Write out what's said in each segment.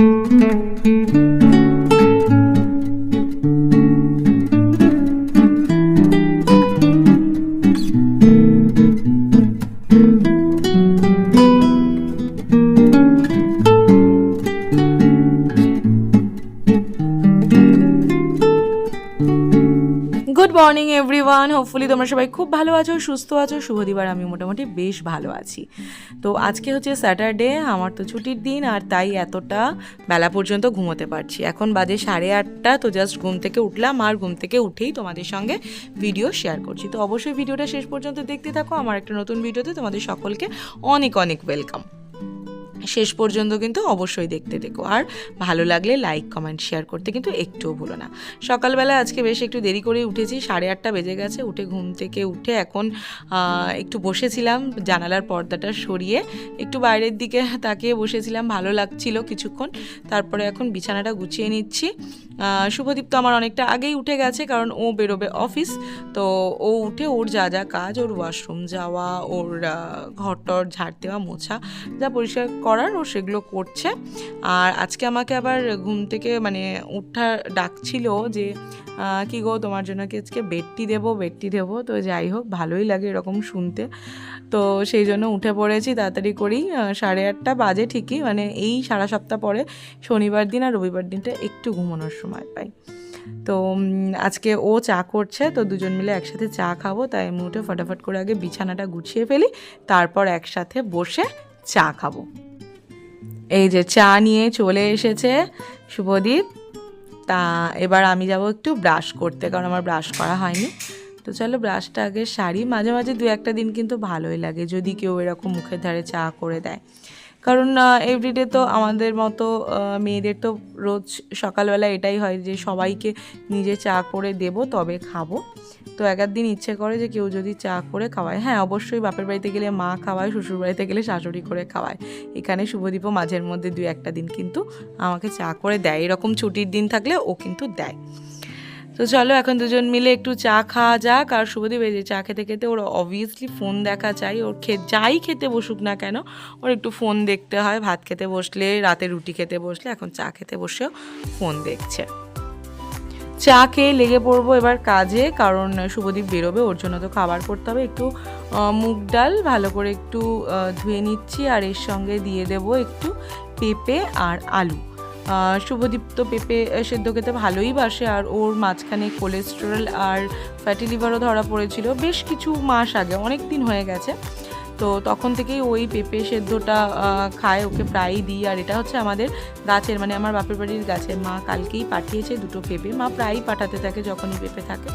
Thank you. Everyone hopefully তোমরা সবাই খুব ভালো আছো, সুস্থ আছো। শুভ দিবার, আমি মোটামুটি বেশ ভালো আছি। তো আজকে হচ্ছে স্যাটারডে আমার তো ছুটির দিন, আর তাই এতটা বেলা পর্যন্ত ঘুমোতে পারছি। এখন বাজে সাড়ে আটটা, তো জাস্ট ঘুম থেকে উঠলাম, আর ঘুম থেকে উঠেই তোমাদের সঙ্গে ভিডিও শেয়ার করছি। তো অবশ্যই ভিডিওটা শেষ পর্যন্ত দেখতে থাকো। আমার একটা নতুন ভিডিওতে তোমাদের সকলকে অনেক অনেক ওয়েলকাম শেষ পর্যন্ত কিন্তু অবশ্যই দেখতে দেখো। আর ভালো লাগলে লাইক কমেন্ট শেয়ার করতে কিন্তু একটুও ভুলো না। সকালবেলা আজকে বেশ একটু দেরি করে উঠেছি, সাড়ে আটটা বেজে গেছে, উঠে ঘুম থেকে উঠে এখন একটু বসেছিলাম, জানালার পর্দাটা সরিয়ে একটু বাইরের দিকে তাকিয়ে বসেছিলাম, ভালো লাগছিল কিছুক্ষণ। তারপরে এখন বিছানাটা গুছিয়ে নিচ্ছি। শুভদীপ তো আমার অনেকটা আগেই উঠে গেছে, কারণ ও বেরোবে অফিস তো ও উঠে ওর যা যা কাজ, ওর ওয়াশরুম যাওয়া, ওর ঘর টর ঝাড় দেওয়া, মোছা, যা পরিষ্কার করার, ও সেগুলো করছে। আর আজকে আমাকে আবার ঘুম থেকে মানে উঠা ডাকছিল যে কি গো তোমার জন্য কি আজকে বেডটি দেবো? বেডটি দেবো? তো যাই হোক, ভালোই লাগে এরকম শুনতে। তো সেই জন্য উঠে পড়েছি তাড়াতাড়ি করেই সাড়ে আটটা বাজে ঠিকই মানে এই সারা সপ্তাহ পরে শনিবার দিন আর রবিবার দিনটা একটু ঘুমানোর সময় পাই। তো আজকে ও চা করছে, তো দুজন মিলে একসাথে চা খাব, তাই আমি উঠে ফটাফট করে আগে বিছানাটা গুছিয়ে ফেলি, তারপর একসাথে বসে চা খাব। এই যে চা নিয়ে চলে এসেছে শুভদীপ। তা এবার আমি যাব একটু ব্রাশ করতে, কারণ আমার ব্রাশ করা হয়নি। তো চলো ব্রাশটা আগে সারি। মাঝে মাঝে দু একটা দিন কিন্তু ভালোই লাগে, যদি কেউ এরকম মুখের ধারে চা করে দেয়। কারণ এভরিডে তো আমাদের মতো মেয়েদের তো রোজ সকালবেলা এটাই হয় যে সবাইকে নিজে চা করে দেব, তবে খাব। তো এক দিন ইচ্ছে করে যে কেউ যদি চা করে খাওয়ায়। হ্যাঁ অবশ্যই বাপের বাড়িতে গেলে মা খাওয়ায়, শ্বশুর বাড়িতে গেলে শাশুড়ি করে খাওয়ায়। এখানে শুভদীপও মাঝের মধ্যে দুই একটা দিন কিন্তু আমাকে চা করে দেয়। এরকম ছুটির দিন থাকলে ও কিন্তু দেয়। তো চলো এখন দুজন মিলে একটু চা খাওয়া যাক। আর শুভদীপ, এই যে চা খেতে খেতে ওর অবভিয়াসলি ফোন দেখা চাই। ওর খে, যাই খেতে বসুক না কেন, ওর একটু ফোন দেখতে হয়। ভাত খেতে বসলে, রাতে রুটি খেতে বসলে, এখন চা খেতে বসেও ফোন দেখছে। চা খেয়ে লেগে পড়ব এবার কাজে, কারণ শুভদীপ বেরোবে, ওর জন্য তো খাবার করতে হবে। একটু মুগ ডাল, ভালো করে একটু ধুয়ে নিচ্ছি। আর এর সঙ্গে দিয়ে দেব একটু পেঁপে আর আলু। আহ, শুভদীপ তো পেঁপে সেদ্ধ খেতে ভালোই বাসে আর ওর মাঝখানে কোলেস্টেরল আর ফ্যাটি লিভারও ধরা পড়েছিল বেশ কিছু মাস আগে অনেক দিন হয়ে গেছে। তো তখন থেকেই ওই পেঁপে সেদ্ধটা খায় ওকে প্রায়ই দিই আর এটা হচ্ছে আমাদের গাছের মানে আমার বাপের বাড়ির গাছের। মা কালকেই পাঠিয়েছে দুটো পেঁপে মা প্রায়ই পাঠাতে থাকে যখনই পেঁপে থাকে।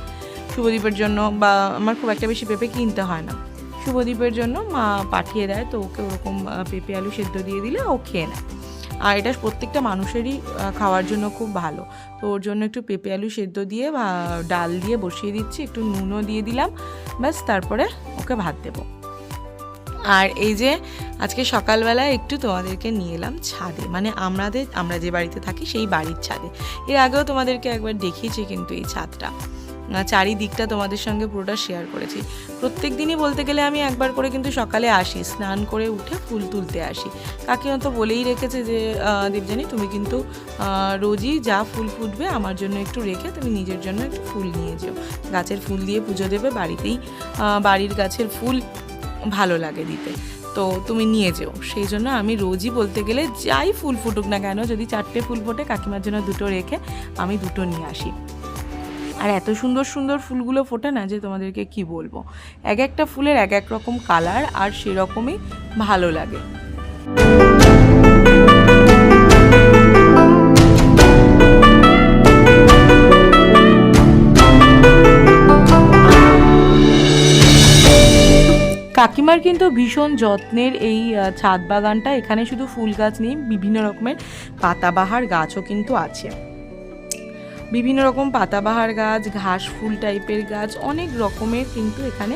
শুভদীপের জন্য বা আমার খুব একটা বেশি পেঁপে কিনতে হয় না। শুভদীপের জন্য মা পাঠিয়ে দেয় তো ওকে ওরকম পেঁপে আলু সেদ্ধ দিয়ে দিলে ও খেয়ে নেয়। আর এটা প্রত্যেকটা মানুষেরই খাওয়ার জন্য খুব ভালো। তো ওর জন্য একটু পেঁপে আলু সেদ্ধ দিয়ে ডাল দিয়ে বসিয়ে দিচ্ছি, একটু নুনও দিয়ে দিলাম, ব্যাস তারপরে ওকে ভাত দেবো। আর এই যে আজকে সকালবেলা একটু তোমাদেরকে নিয়ে এলাম ছাদে মানে আমাদের, আমরা যে বাড়িতে থাকি সেই বাড়ির ছাদে। এর আগেও তোমাদেরকে একবার দেখিয়েছি কিন্তু এই ছাদটা। চারিদিকটা তোমাদের সঙ্গে পুরোটা শেয়ার করেছি। প্রত্যেক দিনই বলতে গেলে আমি একবার করে কিন্তু সকালে আসি, স্নান করে উঠে ফুল তুলতে আসি। কাকিমা তো বলেই রেখেছে যে দেবজানি তুমি কিন্তু রোজই যা ফুল ফুটবে আমার জন্য একটু রেখে তুমি নিজের জন্য একটু ফুল নিয়ে যেও। গাছের ফুল দিয়ে পুজো দেবে, বাড়িতেই বাড়ির গাছের ফুল ভালো লাগে দিতে। তো তুমি নিয়ে যেও। সেই জন্য আমি রোজই বলতে গেলে যাই ফুল ফুটুক না কেন, যদি চারটে ফুল ফোটে, কাকিমার জন্য দুটো রেখে আমি দুটো নিয়ে আসি। আর এত সুন্দর সুন্দর ফুলগুলো ফোটে না যে তোমাদেরকে কি বলব? এক একটা ফুলের এক এক রকম কালার আর সেরকমই ভালো লাগে। কাকিমার কিন্তু ভীষণ যত্নের এই ছাদ বাগানটা। এখানে শুধু ফুল গাছ নেই, বিভিন্ন রকমের পাতাবাহার গাছও কিন্তু আছে। বিভিন্ন রকম পাতাবাহার গাছ ঘাস ফুল টাইপের গাছ অনেক রকমের কিন্তু এখানে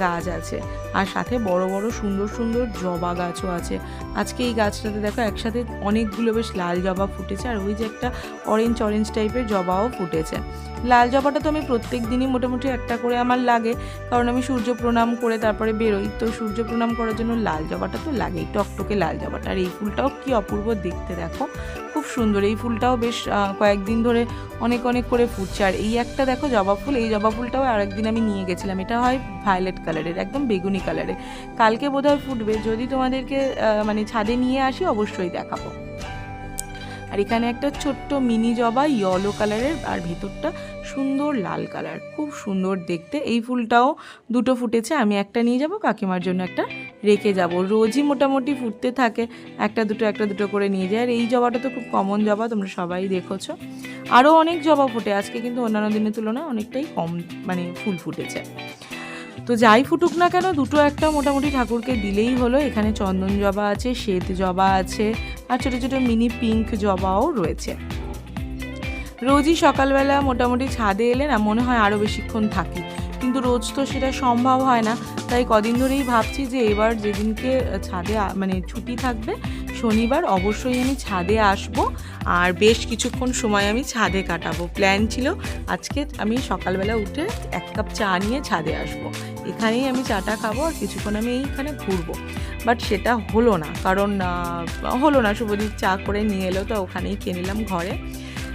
গাছ আছে। আর সাথে বড় বড় সুন্দর সুন্দর জবা গাছও আছে। আজকে এই গাছটাতে দেখো একসাথে অনেকগুলো বেশ লাল জবা ফুটেছে আর ওই যে একটা অরেঞ্জ অরেঞ্জ টাইপের জবাও ফুটেছে। লাল জবাটা তো আমি প্রত্যেক দিনই মোটামুটি একটা করে আমার লাগে, কারণ আমি সূর্য প্রণাম করে তারপরে বেরোই। তো সূর্য প্রণাম করার জন্য লাল জবাটা তো লাগেই, টকটকে লাল জবাটা। আর এই ফুলটাও কি অপূর্ব দেখতে দেখো, খুব সুন্দর। এই ফুলটাও বেশ কয়েকদিন ধরে অনেক অনেক করে ফুটছে। আর এই একটা দেখো জবা ফুল, এই জবা ফুলটাও আরেকদিন আমি নিয়ে গেছিলাম। এটা হয় ভায়োলেট কালারের একদম বেগুনি কালারের কালকে বোধহয় ফুটবে। যদি তোমাদেরকে মানে ছাদে নিয়ে আসি, অবশ্যই দেখাবো। আর এখানে একটা ছোট্ট মিনি জবা ইয়েলো কালারের, আর ভেতরটা সুন্দর লাল কালার। খুব সুন্দর দেখতে। এই ফুলটাও দুটো ফুটেছে। আমি একটা নিয়ে যাব, কাকিমার জন্য একটা রেখে যাব। রোজই মোটামুটি ফুটতে থাকে। একটা দুটো একটা দুটো করে নিয়ে যায়। আর এই জবাটা তো খুব কমন জবা, তোমরা সবাই দেখেছ। আরও অনেক জবা ফুটে। আজকে কিন্তু অন্যান্য দিনের তুলনায় অনেকটাই কম মানে ফুল ফুটেছে। তো যাই ফুটুক না কেন, দুটো একটা মোটামুটি ঠাকুরকে দিলেই হলো। এখানে চন্দন জবা আছে, শ্বেত জবা আছে, আর ছোটো ছোটো মিনি পিঙ্ক জবাও রয়েছে। রোজই সকালবেলা মোটামুটি ছাদে এলে না, মনে হয় আরও বেশিক্ষণ থাকি। কিন্তু রোজ তো সেটা সম্ভব হয় না। তাই কদিন ধরেই ভাবছি যে এবার যেদিনকে ছাদে মানে ছুটি থাকবে, শনিবার অবশ্যই আমি ছাদে আসব আর বেশ কিছুক্ষণ সময় আমি ছাদে কাটাবো। প্ল্যান ছিল আজকে আমি সকালবেলা উঠে এক কাপ চা নিয়ে ছাদে আসব। এখানেই আমি চাটা খাব আর কিছুক্ষণ আমি এইখানে ঘুরবো। বাট সেটা হলো না, কারণ হলো না। শুভজিৎ চা করে নিয়ে এলো তো ওখানেই খেয়ে নিলাম ঘরে।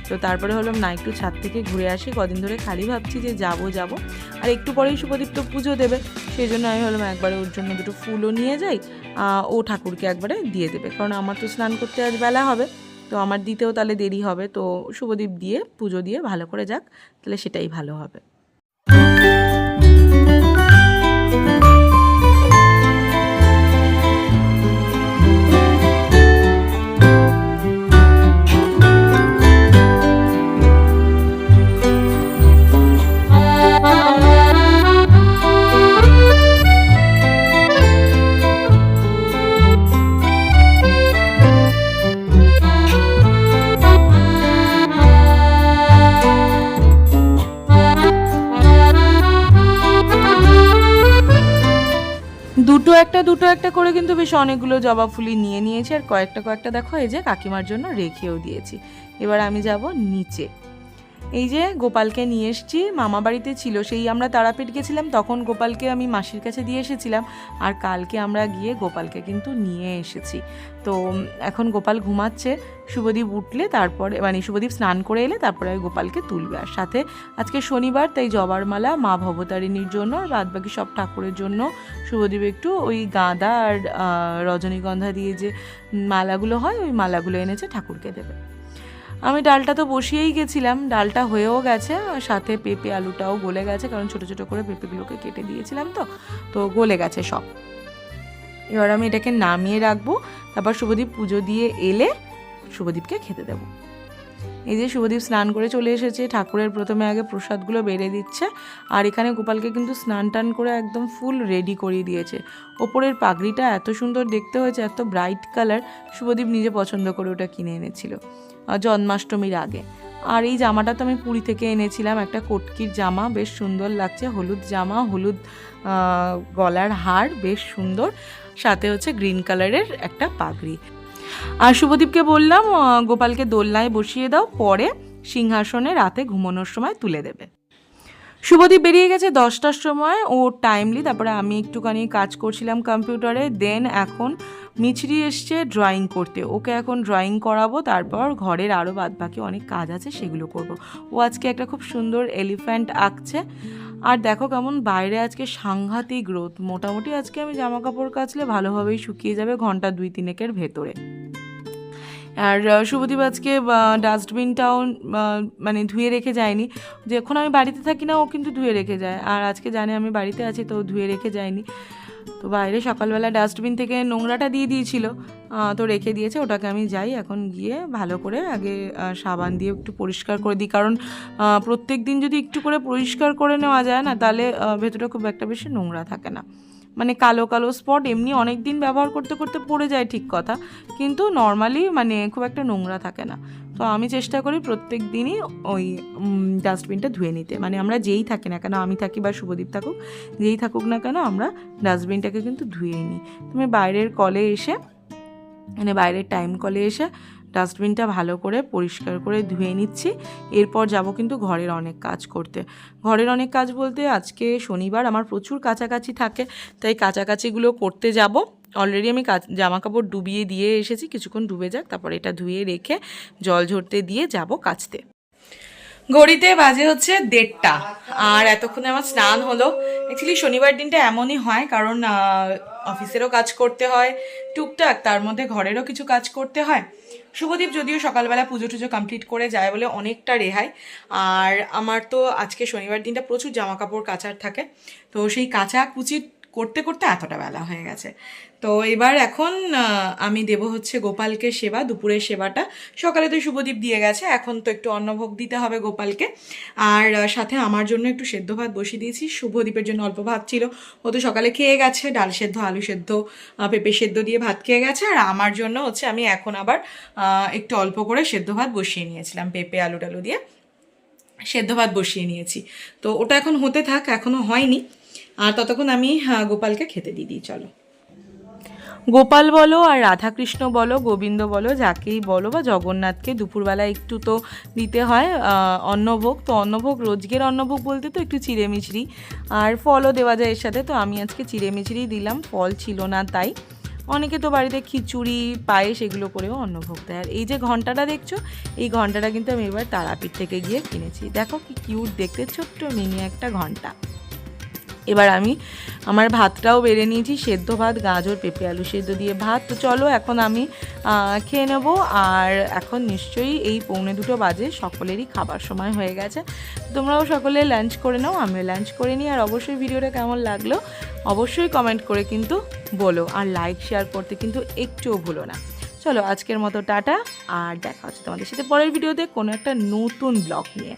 তো তারপরে হলাম না একটু ছাদ থেকে ঘুরে আসি। কদিন ধরে খালি ভাবছি যে যাব যাব। আর একটু পরেই শুভদীপ তো পুজো দেবে। সেই জন্য আমি হলাম একবারে ওর জন্য দুটো ফুলও নিয়ে যাই ও ঠাকুরকে একবারে দিয়ে দেবে। কারণ আমার তো স্নান করতে আজ বেলা হবে, তো আমার দিতেও তাহলে দেরি হবে। তো শুভদীপ দিয়ে পুজো দিয়ে ভালো করে যাক, তাহলে সেটাই ভালো হবে। একটা করে কিন্তু বেশ অনেকগুলো জবা ফুলি নিয়ে নিয়েছি, আর কয়েকটা কয়েকটা দেখো এই যে কাকিমার জন্য রেখেও দিয়েছি। এবার আমি যাব নিচে। এই যে গোপালকে নিয়ে এসেছি, মামা বাড়িতে ছিল সেই আমরা তারাপীঠ গেছিলাম, তখন গোপালকে আমি মাসির কাছে দিয়ে এসেছিলাম, আর কালকে আমরা গিয়ে গোপালকে কিন্তু নিয়ে এসেছি। তো এখন গোপাল ঘুমাচ্ছে, শুভদীপ উঠলে তারপরে মানে শুভদীপ স্নান করে এলে তারপরে গোপালকে তুলবে। আর সাথে আজকে শনিবার, তাই জবার মালা মা ভবতারিণীর জন্য আর বাদবাকি সব ঠাকুরের জন্য শুভদীপ একটু ওই গাঁদা আর রজনীগন্ধা দিয়ে যে মালাগুলো হয়, ওই মালাগুলো এনেছে ঠাকুরকে দেবে। আমি ডালটা তো বসিয়েই গেছিলাম, ডালটা হয়েও গেছে সাথে পেঁপে আলুটাও গলে গেছে, কারণ ছোট ছোট করে পেঁপেগুলোকে কেটে দিয়েছিলাম তো তো গলে গেছে সব। এবার আমি এটাকে নামিয়ে রাখব, তারপর শুভদীপ পুজো দিয়ে এলে শুভদীপকে খেতে দেবো। এই যে শুভদীপ স্নান করে চলে এসেছে, ঠাকুরের প্রথমে আগে প্রসাদগুলো বেড়ে দিচ্ছে, আর এখানে গোপালকে কিন্তু স্নান টান করে একদম ফুল রেডি করিয়ে দিয়েছে। ওপরের পাগড়িটা এত সুন্দর দেখতে হয়েছে, এত ব্রাইট কালার, শুভদীপ নিজে পছন্দ করে ওটা কিনে এনেছিল। জন্মাষ্টমীর আগে। আর এই জামাটা তো আমি পুরী থেকে এনেছিলাম, একটা কটকির জামা, বেশ সুন্দর লাগছে, হলুদ জামা, হলুদ গলার হার, বেশ সুন্দর, সাথে হচ্ছে গ্রিন কালারের একটা পাগড়ি। আর শুভদীপকে বললাম গোপালকে দোলনায় বসিয়ে দাও, পরে সিংহাসনে রাতে ঘুমানোর সময় তুলে দেবে। শুভদীপ বেরিয়ে গেছে দশটার সময়, ও টাইমলি তারপরে আমি একটুখানি কাজ করছিলাম কম্পিউটারে দেন এখন মিছরি এসছে ড্রয়িং করতে। ওকে এখন ড্রয়িং করাবো, তারপর ঘরের আরও বাদবাকি অনেক কাজ আছে, সেগুলো করব। ও আজকে একটা খুব সুন্দর এলিফ্যান্ট আঁকছে। আর দেখো কেমন বাইরে আজকে সাংঘাতিক রোদ। মোটামুটি আজকে আমি জামা কাপড় কাচলে ভালোভাবেই শুকিয়ে যাবে ঘণ্টা দুই তিনেকের ভেতরে। আর শুভদীপ আজকে ডাস্টবিনটাও মানে ধুয়ে রেখে যায়নি। যখন আমি বাড়িতে থাকি না, ও কিন্তু ধুয়ে রেখে যায়। আর আজকে জানে আমি বাড়িতে আছি, তো ধুয়ে রেখে যায়নি। তো বাইরে সকালবেলা ডাস্টবিন থেকে নোংরাটা দিয়ে দিয়েছিল। তো রেখে দিয়েছে, ওটাকে আমি যাই এখন গিয়ে ভালো করে আগে সাবান দিয়ে একটু পরিষ্কার করে দিই। কারণ প্রত্যেক দিন যদি একটু করে পরিষ্কার করে নেওয়া যায় না, তাহলে ভেতরটা ভেতরে খুব একটা বেশি নোংরা থাকে না। মানে কালো কালো স্পট এমনি অনেক দিন ব্যবহার করতে করতে পড়ে যায় ঠিক কথা, কিন্তু নর্মালি মানে খুব একটা নোংরা থাকে না। তো আমি চেষ্টা করি প্রত্যেক দিনই ওই ডাস্টবিনটা ধুয়ে নিতে। মানে আমরা যেই থাকি না কেন, আমি থাকি বা শুভদীপ থাকুক, যেই থাকুক না কেন, আমরা ডাস্টবিনটাকে কিন্তু ধুয়েই নিই। তুমি বাইরের কলে এসে মানে বাইরের টাইম কলে এসে ডাস্টবিনটা ভালো করে পরিষ্কার করে ধুয়ে নিচ্ছি। এরপর যাব কিন্তু ঘরের অনেক কাজ করতে। ঘরের অনেক কাজ বলতে আজকে শনিবার, আমার প্রচুর কাছাকাছি থাকে, তাই কাছাকাছিগুলো করতে যাব। অলরেডি আমি জামা কাপড় ডুবিয়ে দিয়ে এসেছি, কিছুক্ষণ ডুবে যাক, তারপর এটা ধুয়ে রেখে জল ঝরতে দিয়ে যাব কাচতে। ঘড়িতে বাজে হচ্ছে দেড়টা, আর এতক্ষণে আমার স্নান হলো। অ্যাকচুয়ালি শনিবার দিনটা এমনই হয়, কারণ অফিসেরও কাজ করতে হয়, টুকটাক, তার মধ্যে ঘরেরও কিছু কাজ করতে হয়। শুভদীপ, যদিও সকালবেলা পুজো টুজো কমপ্লিট করে যায় বলে অনেকটা রেহাই। আর আমার তো আজকে শনিবার দিনটা প্রচুর জামা কাপড় কাচার থাকে। তো সেই কাঁচা কুচি করতে করতে এতটা বেলা হয়ে গেছে। তো এবার এখন আমি দেব হচ্ছে গোপালকে সেবা, দুপুরের সেবাটা। সকালে তো শুভদীপ দিয়ে গেছে, এখন তো একটু অন্নভোগ দিতে হবে গোপালকে। আর সাথে আমার জন্য একটু সেদ্ধ ভাত বসিয়ে দিয়েছি। শুভদীপের জন্য অল্প ভাত ছিল। ও তো সকালে খেয়ে গেছে, ডাল সেদ্ধ, আলু সেদ্ধ পেঁপে সেদ্ধ দিয়ে ভাত খেয়ে গেছে। আর আমার জন্য হচ্ছে আমি এখন আবার একটু অল্প করে সেদ্ধ ভাত বসিয়ে নিয়েছিলাম, পেঁপে আলু টালু দিয়ে। সেদ্ধ ভাত বসিয়ে নিয়েছি। তো ওটা এখন হতে থাক এখনও হয়নি। আর ততক্ষণ আমি গোপালকে খেতে দিয়ে দিই, চলো। গোপাল বলো আর রাধাকৃষ্ণ বলো, গোবিন্দ বলো, যাকেই বলো বা জগন্নাথকে, দুপুরবেলা একটু তো দিতে হয় অন্নভোগ। তো অন্নভোগ, রোজগের অন্নভোগ বলতে তো একটু চিড়ে মিচড়ি আর ফলও দেওয়া যায় এর সাথে, তো আমি আজকে চিড়ে মিচড়ি দিলাম, ফল ছিল না তাই। অনেকে তো বাড়িতে খিচুড়ি, পায়েস এগুলো করেও অন্নভোগ দেয়। আর এই যে ঘন্টাটা দেখছ, এই ঘন্টাটা কিন্তু আমি এবার তারাপীঠ থেকে গিয়ে কিনেছি। দেখো কি কিউট দেখতে ছোট্ট মিনি একটা ঘণ্টা। এবার আমি আমার ভাতটাও বেড়ে নিয়েছি, সেদ্ধ ভাত, গাজর, পেঁপে, আলু সেদ্ধ দিয়ে ভাত। তো চলো এখন আমি খেয়ে নেব। আর এখন নিশ্চয়ই এই পৌনে দুটো বাজে, সকলেরই খাবার সময় হয়ে গেছে। তোমরাও সকলে লাঞ্চ করে নাও, আমিও লাঞ্চ করে নিই। আর অবশ্যই ভিডিওটা কেমন লাগল, অবশ্যই কমেন্ট করে কিন্তু বলো। আর লাইক শেয়ার করতে কিন্তু একটুও ভুলো না। চলো আজকের মতো টাটা, আর দেখা হচ্ছে তোমাদের সাথে পরের ভিডিওতে কোনো একটা নতুন ব্লগ নিয়ে।